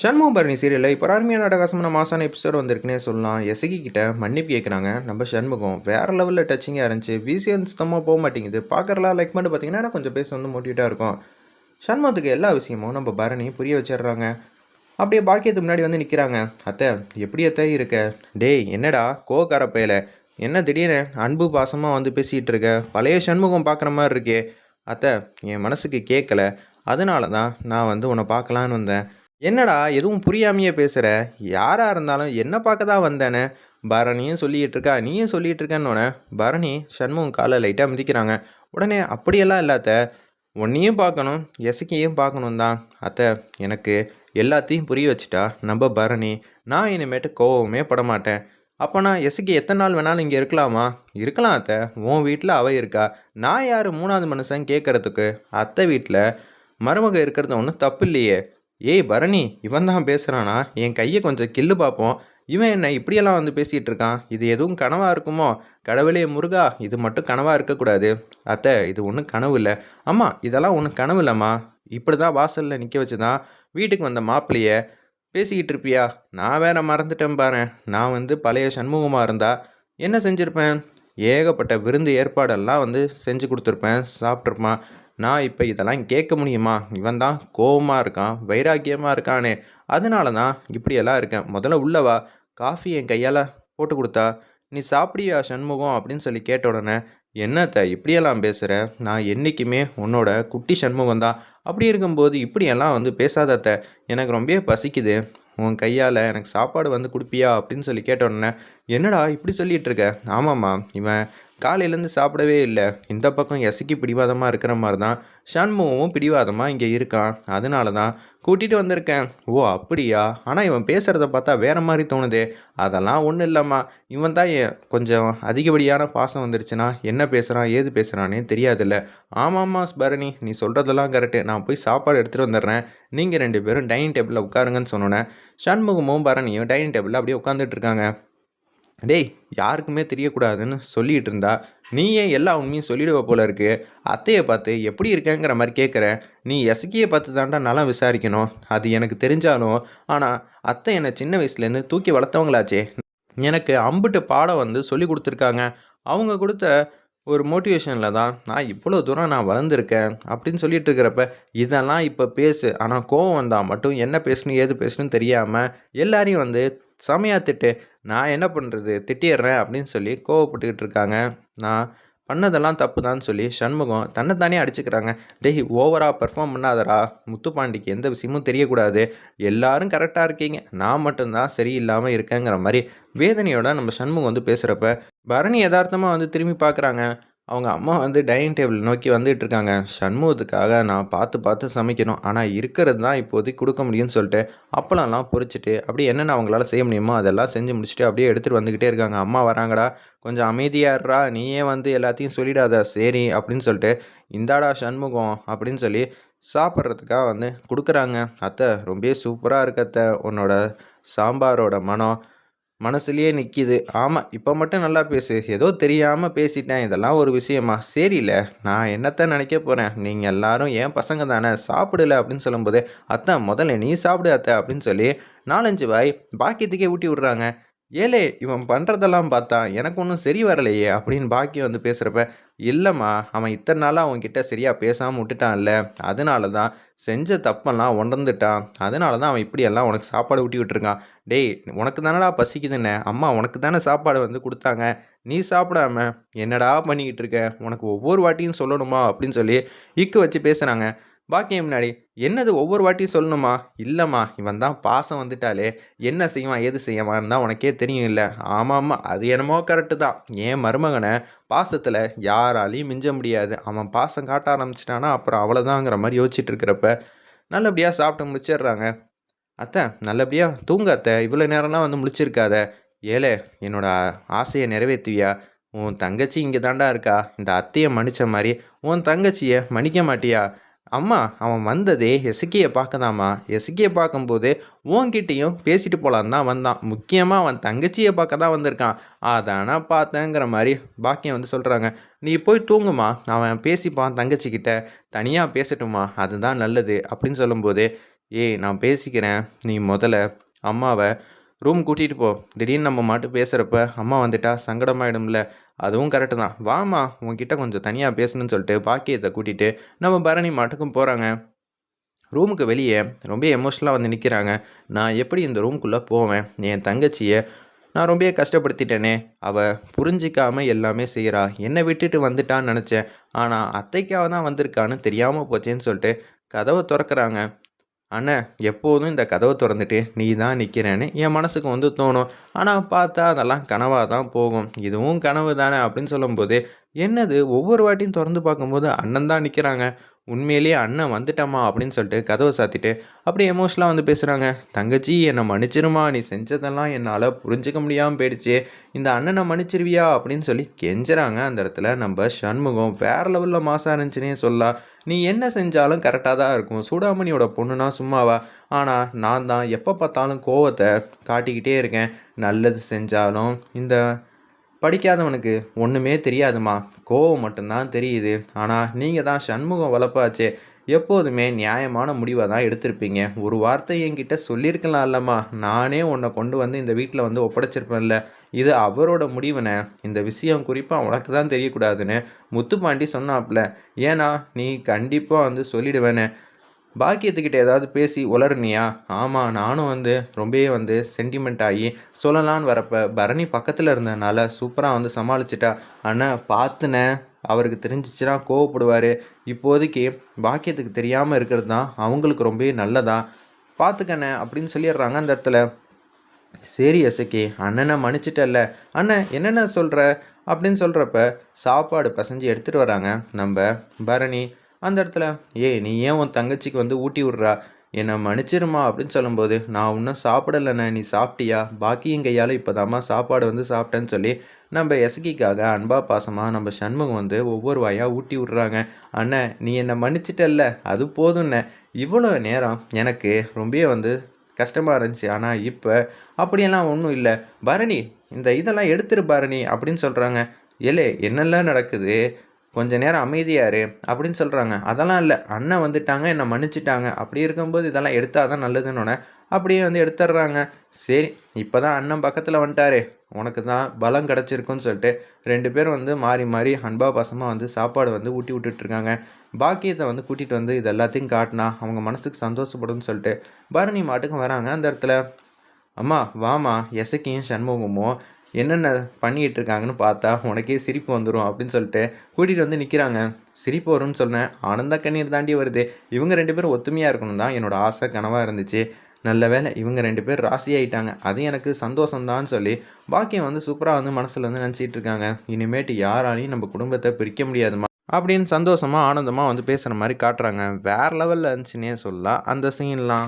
சண்முகம் பரணி சீரியலில் இப்போ அருமையான அடகாசமான மாசான எபிசோட் வந்திருக்குன்னே சொல்லலாம். எசகி கிட்ட மன்னிப்பு கேட்குறாங்க நம்ம சண்முகம் வேறு லெவலில் டச்சிங்காக இருந்துச்சு. விசியம் சுத்தமாக போக மாட்டேங்குது. பார்க்குறலாம் லைக் பண்ணி பார்த்தீங்கன்னா கொஞ்சம் பேச வந்து மோட்டிவேட்டாக இருக்கும். சண்முகத்துக்கு எல்லா விஷயமும் நம்ம பரணி புரிய வச்சிடுறாங்க. அப்படியே பாக்கியத்துக்கு முன்னாடி வந்து நிற்கிறாங்க அத்தை எப்படி அத்தை இருக்க? டேய் என்னடா? கோக்கார பயல. என்ன திடீர்னு அன்பு பாசமாக வந்து பேசிகிட்டு இருக்க? பழைய சண்முகம் பார்க்குற மாதிரி இருக்கே. அத்தை என் மனசுக்கு கேட்கல அதனால தான் நான் வந்து உன்னை பார்க்கலான்னு வந்தேன். என்னடா எதுவும் புரியாமையே பேசுகிற யாராக இருந்தாலும் என்ன பார்க்க தான் வந்தேனே பரணியும் சொல்லிகிட்டு இருக்கா நீயும் சொல்லிகிட்டு இருக்கேன்னொன்னே பரணி சண்முகம் காலை லைட்டாக மிதிக்கிறாங்க. உடனே அப்படியெல்லாம் இல்லாத உன்னையும் பார்க்கணும் எசக்கியும் பார்க்கணும் தான். அத்தை எனக்கு எல்லாத்தையும் புரிய வச்சுட்டா. நம்ம பரணி நான் இனிமேட்டு கோவமே பட மாட்டேன். அப்போ நான் எசக்கி எத்தனை நாள் வேணாலும் இங்கே இருக்கலாமா? இருக்கலாம் அத்தை. உன் வீட்டில் அவ இருக்கா? நான் யார்? மூணாவது மனுஷன் கேட்குறதுக்கு. அத்தை வீட்டில் மருமக இருக்கிறது ஒன்றும் தப்பு இல்லையே. ஏய் பரணி இவன் தான் பேசுகிறானா என் கையை கொஞ்சம் கில்லு பார்ப்போம் இவன் என்ன இப்படியெல்லாம் வந்து பேசிகிட்டு இருக்கான்? இது எதுவும் கனவாக இருக்குமோ? கடவுளே முருகா இது மட்டும் கனவாக இருக்கக்கூடாது. அத்தை இது ஒன்றும் கனவு இல்லை. அம்மா இதெல்லாம் ஒன்றும் கனவு இல்லைம்மா. இப்படி தான் வாசலில் நிற்க வச்சு தான் வீட்டுக்கு வந்த மாப்பிள்ளைய பேசிக்கிட்டு இருப்பியா? நான் வேற மறந்துட்டேன் பாரு. நான் வந்து பழைய சண்முகமாக இருந்தா என்ன செஞ்சுருப்பேன்? ஏகப்பட்ட விருந்து ஏற்பாடெல்லாம் வந்து செஞ்சு கொடுத்துருப்பேன். சாப்பிட்ருப்பான் நான் இப்போ இதெல்லாம் கேட்க முடியுமா? இவன் தான் கோவமாக இருக்கான் வைராக்கியமாக இருக்கானே. அதனால தான் இப்படியெல்லாம் இருக்கேன். முதல்ல உள்ளவா காஃபி என் கையால் போட்டு கொடுத்தா நீ சாப்பிடியா சண்முகம்? அப்படின்னு சொல்லி கேட்ட உடனே என்னத்த இப்படியெல்லாம் பேசுகிற நான் என்றைக்குமே உன்னோட குட்டி சண்முகம் தான். அப்படி இருக்கும்போது இப்படியெல்லாம் வந்து பேசாதத்த. எனக்கு ரொம்பவே பசிக்குது. உன் கையால் எனக்கு சாப்பாடு வந்து கொடுப்பியா? அப்படின்னு சொல்லி கேட்ட உடனே என்னடா இப்படி சொல்லிகிட்ருக்க இருக்க? ஆமாம்மா இவன் காலையிலேருந்து சாப்பிடவே இல்லை. இந்த பக்கம் எசக்கி பிடிவாதமாக இருக்கிற மாதிரி தான் சண்முகமும் பிடிவாதமாக இங்கே இருக்கான். அதனால தான் கூட்டிகிட்டு வந்திருக்கேன். ஓ அப்படியா? ஆனால் இவன் பேசுகிறத பார்த்தா வேறு மாதிரி தோணுதே. அதெல்லாம் ஒன்றும் இல்லைம்மா. இவன் தான் என் கொஞ்சம் அதிகப்படியான பாசம் வந்துருச்சுன்னா என்ன பேசுகிறான் ஏது பேசுகிறானே தெரியாதுல்ல. ஆமாம்மா ஸ்பரணி நீ சொல்கிறதெல்லாம் கரெக்டு நான் போய் சாப்பாடு எடுத்துகிட்டு வந்துடுறேன். நீங்கள் ரெண்டு பேரும் டைனிங் டேபிளில் உட்காருங்கன்னு சொன்னோன்னே சண்முகமும் பரணியும் டைனிங் டேபிளில் அப்படியே உட்காந்துட்டு இருக்காங்க. டேய் யாருக்குமே தெரியக்கூடாதுன்னு சொல்லிகிட்டு இருந்தா நீ ஏன் எல்லா உண்மையும் சொல்லிடுவ போல இருக்கு. அத்தையை பார்த்து எப்படி இருக்கேங்கிற மாதிரி கேட்குற நீ எசக்கியை பார்த்து தாண்டா நல்லா விசாரிக்கணும். அது எனக்கு தெரிஞ்சாலும் ஆனால் அத்தை என்னை சின்ன வயசுலேருந்து தூக்கி வளர்த்தவங்களாச்சே. எனக்கு அம்புட்டு பாடம் வந்து சொல்லி கொடுத்துருக்காங்க. அவங்க கொடுத்த ஒரு மோட்டிவேஷனில் தான் நான் இவ்வளோ தூரம் நான் வளர்ந்துருக்கேன் அப்படின்னு சொல்லிட்டு இருக்கிறப்ப இதெல்லாம் இப்போ பேசு. ஆனால் கோவம் வந்தால் மட்டும் என்ன பேசணும் ஏது பேசணும்னு தெரியாமல் எல்லாரையும் வந்து செமையாக திட்டு. நான் என்ன பண்ணுறது திட்டிடுறேன் அப்படின்னு சொல்லி கோவப்பட்டுக்கிட்டு இருக்காங்க. நான் பண்ணதெல்லாம் தப்பு தான் சொல்லி சண்முகம் தன்னைத்தானே அடிச்சுக்கிறாங்க. டேய் ஓவராக பெர்ஃபார்ம் பண்ணாதடா. முத்துப்பாண்டிக்கு எந்த விஷயமும் தெரியக்கூடாது. எல்லாரும் கரெக்டாக இருக்கீங்க. நான் மட்டும்தான் சரியில்லாமல் இருக்கேங்கிற மாதிரி வேதனையோட நம்ம சண்முகம் வந்து பேசுகிறப்ப பரணி யதார்த்தமாக வந்து திரும்பி பார்க்குறாங்க. அவங்க அம்மா வந்து டைனிங் டேபிள் நோக்கி வந்துட்டு இருக்காங்க சண்முகத்துக்காக நான் பார்த்து பார்த்து சமைக்கணும். ஆனால் இருக்கிறது தான் இப்போதைக்கு கொடுக்க முடியும்னு சொல்லிட்டு அப்பளம்லாம் பொறிச்சிட்டு அப்படியே என்னென்ன அவங்களால செய்ய முடியுமோ அதெல்லாம் செஞ்சு முடிச்சுட்டு அப்படியே எடுத்துகிட்டு வந்துக்கிட்டே இருக்காங்க. அம்மா வராங்கடா கொஞ்சம் அமைதியாடுறா நீயே வந்து எல்லாத்தையும் சொல்லிடாத சரி அப்படின்னு சொல்லிட்டு இந்தாடா சண்முகம் அப்படின்னு சொல்லி சாப்பிட்றதுக்காக வந்து கொடுக்குறாங்க. அத்தை ரொம்பவே சூப்பராக இருக்க அத்தை உன்னோட சாம்பாரோட மனம். மனசுலயே நிற்கிது ஆமாம் இப்போ மட்டும் நல்லா பேசு. ஏதோ தெரியாமல் பேசிட்டேன். இதெல்லாம் ஒரு விஷயமா? சரியில்ல நான் என்னத்த நினைக்க போகிறேன் நீங்கள் எல்லாரும் என் பசங்க தானே சாப்பிடல அப்படின்னு சொல்லும்போது அத்தை முதல்ல நீ சாப்பிடு அத்தை அப்படின்னு சொல்லி நாலஞ்சு வாய் பாக்கியத்துக்கே ஊட்டி விட்றாங்க. ஏலே இவன் பண்ணுறதெல்லாம் பார்த்தா எனக்கு ஒன்றும் சரி வரலையே அப்படின்னு பாக்கியம் வந்து பேசுகிறப்ப இல்லைம்மா அவன் இத்தனை நாளாக அவன்கிட்ட சரியாக பேசாமல் விட்டுட்டான்ல அதனால தான் செஞ்ச தப்பெல்லாம் உணர்ந்துட்டான். அதனால தான் அவன் இப்படியெல்லாம் உனக்கு சாப்பாடு ஊட்டி விட்டுருக்கான். டேய் உனக்கு தானடா பசிக்குதுன்னு அம்மா உனக்கு தானே சாப்பாடு வந்து கொடுத்தாங்க நீ சாப்பிடாம என்னடா பண்ணிக்கிட்டு இருக்க உனக்கு ஒவ்வொரு வாட்டியும் சொல்லணுமா அப்படின்னு சொல்லி இக்கு வச்சு பேசுகிறாங்க பாக்கியம் முன்னாடி என்னது ஒவ்வொரு வாட்டியும் சொல்லணுமா? இல்லைம்மா இவன் தான் பாசம் வந்துட்டாலே என்ன செய்வான் ஏது செய்வான்னு தான் உனக்கே தெரியும் இல்லை ஆமாம்மா அது என்னமோ கரெக்டு தான். ஏன் மருமகனை பாசத்தில் யாராலையும் மிஞ்ச முடியாது. அவன் பாசம் காட்ட ஆரம்பிச்சிட்டானா அப்புறம் அவ்வளோதாங்கிற மாதிரி யோசிச்சுட்டு இருக்கிறப்ப நல்லபடியாக சாப்பிட்டு முடிச்சிடுறாங்க. அத்தை நல்லபடியாக தூங்க அத்தை. இவ்வளோ நேரம்லாம் வந்து முடிச்சிருக்காத ஏலே என்னோட ஆசையை நிறைவேற்றுவியா? உன் தங்கச்சி இங்கே தாண்டா இருக்கா? இந்த அத்தையை மன்னிச்ச மாதிரி உன் தங்கச்சியை மன்னிக்க மாட்டியா? அம்மா அவன் வந்ததே எசுக்கியை பார்க்கதாம்மா. எசுக்கியை பார்க்கும்போது உன்கிட்டையும் பேசிட்டு போகலான்னு தான் வந்தான். முக்கியமாக அவன் தங்கச்சியை பார்க்க தான் வந்திருக்கான். அதானா பார்த்தேங்கிற மாதிரி பாக்கியம் வந்து சொல்கிறாங்க நீ போய் தூங்குமா. அவன் பேசிப்பான் தங்கச்சிக்கிட்ட. தனியாக பேசட்டுமா அதுதான் நல்லது. அப்படின்னு சொல்லும்போது ஏய் நான் பேசிக்கிறேன். நீ முதல்ல அம்மாவை ரூம் கூட்டிகிட்டு போ. திடீர்னு நம்ம மாட்டு பேசுகிறப்ப அம்மா வந்துட்டா சங்கடமாயிடும்ல. அதுவும் கரெக்டு தான். வாமா உங்ககிட்ட கொஞ்சம் தனியாக பேசணும்னு சொல்லிட்டு பாக்கியத்தை கூட்டிகிட்டு நம்ம பரணி மாட்டுக்கும் போகிறாங்க ரூமுக்கு வெளியே ரொம்ப எமோஷ்னலாக வந்து நிற்கிறாங்க நான் எப்படி இந்த ரூம்குள்ளே போவேன்? என் தங்கச்சியை நான் ரொம்ப கஷ்டப்படுத்திட்டேனே. அவள் புரிஞ்சிக்காமல் எல்லாமே செய்கிறா என்னை விட்டுட்டு வந்துட்டான்னு நினச்சேன். ஆனால் அத்தைக்காக தான் வந்திருக்கான்னு தெரியாமல் போச்சேன்னு சொல்லிட்டு கதவை திறக்கிறாங்க. ஆனால் எப்போதும் இந்த கதவை திறந்துட்டு நீ தான் நிற்கிறேன்னு என் மனசுக்கு வந்து தோணும். ஆனால் பார்த்தா அதெல்லாம் கனவாக தான் போகும். இதுவும் கனவு தானே அப்படின்னு சொல்லும்போது என்னது ஒவ்வொரு வாட்டியும் திறந்து பார்க்கும்போது அண்ணன் தான் நிற்கிறாங்க உண்மையிலேயே அண்ணன் வந்துட்டம்மா அப்படின்னு சொல்லிட்டு கதவை சாத்திட்டு அப்படியே எமோஷனலாக வந்து பேசுகிறாங்க தங்கச்சி என்னை மன்னிச்சிருமா? நீ செஞ்சதெல்லாம் என்னால் புரிஞ்சிக்க முடியாமல் போயிடுச்சு. இந்த அண்ணனை மன்னிச்சிருவியா? அப்படின்னு சொல்லி கெஞ்சுறாங்க அந்த இடத்துல. நம்ம சண்முகம் வேறு லெவலில் மாசாக இருந்துச்சுன்னே சொல்லலாம். நீ என்ன செஞ்சாலும் கரெக்டாக தான் இருக்கும். சூடாமணியோட பொண்ணுனா சும்மாவா? ஆனால் நான் தான் எப்போ பார்த்தாலும் கோவத்தை காட்டிக்கிட்டே இருக்கேன். நல்லது செஞ்சாலும். இந்த படிக்காதவனுக்கு ஒன்றுமே தெரியாதுமா. கோவம் மட்டும்தான் தெரியுது. ஆனால் நீங்கள் தான் சண்முகம் வளர்ப்பாச்சே. எப்போதுமே நியாயமான முடிவை தான் எடுத்திருப்பீங்க. ஒரு வார்த்தை என்கிட்ட சொல்லியிருக்கலாம் இல்லைம்மா. நானே உன்னை கொண்டு வந்து இந்த வீட்டில் வந்து ஒப்படைச்சிருப்பேன்ல. இது அவரோட முடிவுனே. இந்த விஷயம் குறிப்பாக உனக்கு தான் தெரியக்கூடாதுன்னு முத்துப்பாண்டி சொன்னாப்ல. ஏன்னா நீ கண்டிப்பாக வந்து சொல்லிடுவேனே. பாக்கியத்துக்கிட்ட ஏதாவது பேசி உளருனியா ஆமாம் நானும் வந்து ரொம்பவே வந்து சென்டிமெண்ட் ஆகி சொல்லலான்னு வரப்போ பரணி பக்கத்தில் இருந்ததுனால சூப்பராக வந்து சமாளிச்சிட்டா. ஆனால் பார்த்துனேன் அவருக்கு தெரிஞ்சிச்சுன்னா கோவப்படுவார். இப்போதைக்கு பாக்கியத்துக்கு தெரியாமல் இருக்கிறது தான் அவங்களுக்கு ரொம்பவே நல்லதா? பார்த்துக்கண்ணே அப்படின்னு சொல்லிடுறாங்க அந்த இடத்துல. சரி எசக்கி அண்ணனை மன்னிச்சிட்டல்ல. அண்ணன் என்னென்ன சொல்கிற அப்படின்னு சொல்கிறப்ப சாப்பாடு பசஞ்சு எடுத்துகிட்டு வராங்க. நம்ம பரணி அந்த இடத்துல ஏய் நீ ஏன் உன் தங்கச்சிக்கு வந்து ஊட்டி விட்றா? என்னை மன்னிச்சிருமா? அப்படின்னு சொல்லும்போது நான் இன்னும் சாப்பிடலைண்ணே நீ சாப்பிட்டியா? பாக்கி என் கையால் இப்போ சாப்பாடு வந்து சாப்பிட்டேன்னு சொல்லி நம்ம எசகிக்காக அன்பா பாசமாக நம்ம சண்முகம் வந்து ஒவ்வொரு வாயாக ஊட்டி விட்றாங்க. அண்ணன் நீ என்னை மன்னிச்சிட்டல்ல அது போதும்ண்ணே. இவ்வளோ நேரம் எனக்கு ரொம்பவே வந்து கஷ்டமாக இருந்துச்சு. ஆனால் இப்போ அப்படியெல்லாம் ஒன்றும் இல்லை. பரணி இந்த இதெல்லாம் எடுத்துரு பரணி அப்படின்னு சொல்கிறாங்க ஏலே என்னெல்லாம் நடக்குது? கொஞ்ச நேரம் அமைதியாரு அப்படின்னு சொல்கிறாங்க அதெல்லாம் இல்லை. அண்ணன் வந்துட்டாங்க. என்னை மன்னிச்சிட்டாங்க. அப்படி இருக்கும்போது இதெல்லாம் எடுத்தால் தான் நல்லதுன்னு அப்படியே வந்து எடுத்துடுறாங்க. சரி இப்போ தான் அண்ணன் பக்கத்தில் வந்துட்டாரு. உனக்கு தான் பலம் கிடச்சிருக்குன்னு சொல்லிட்டு ரெண்டு பேரும் வந்து மாறி மாறி அன்பா பாசமாக வந்து சாப்பாடு வந்து ஊட்டி விட்டுட்ருக்காங்க பாக்கியத்தை வந்து கூட்டிகிட்டு வந்து இது எல்லாத்தையும் காட்டினா அவங்க மனசுக்கு சந்தோஷப்படும்னு சொல்லிட்டு பரணி மாட்டுக்கும் வராங்க அந்த இடத்துல. அம்மா வாமா எசக்கியும் சண்முகமும் என்னென்ன பண்ணிகிட்டு இருக்காங்கன்னு பார்த்தா உனக்கே சிரிப்பு வந்துடும் அப்படின்னு சொல்லிட்டு கூட்டிகிட்டு வந்து நிற்கிறாங்க சிரிப்பு வரும்னு சொன்னேன். ஆனந்த கண்ணீர் தாண்டி வருது. இவங்க ரெண்டு பேரும் ஒத்துமையாக இருக்கணும் தான் என்னோடய ஆசை கனவாக இருந்துச்சு. நல்ல வேலை இவங்க ரெண்டு பேர் ராசி ஆகிட்டாங்க அது எனக்கு சந்தோஷம்தான்னு சொல்லி பாக்கியம் வந்து சூப்பராக வந்து மனசில் வந்து நினச்சிட்டு இருக்காங்க. இனிமேட்டு யாராலையும் நம்ம குடும்பத்தை பிரிக்க முடியாதுமா அப்படின்னு சந்தோஷமாக ஆனந்தமாக வந்து பேசுகிற மாதிரி காட்டுறாங்க. வேறு லெவலில் இருந்துச்சுன்னே சொல்லலாம். அந்த சீன்லாம்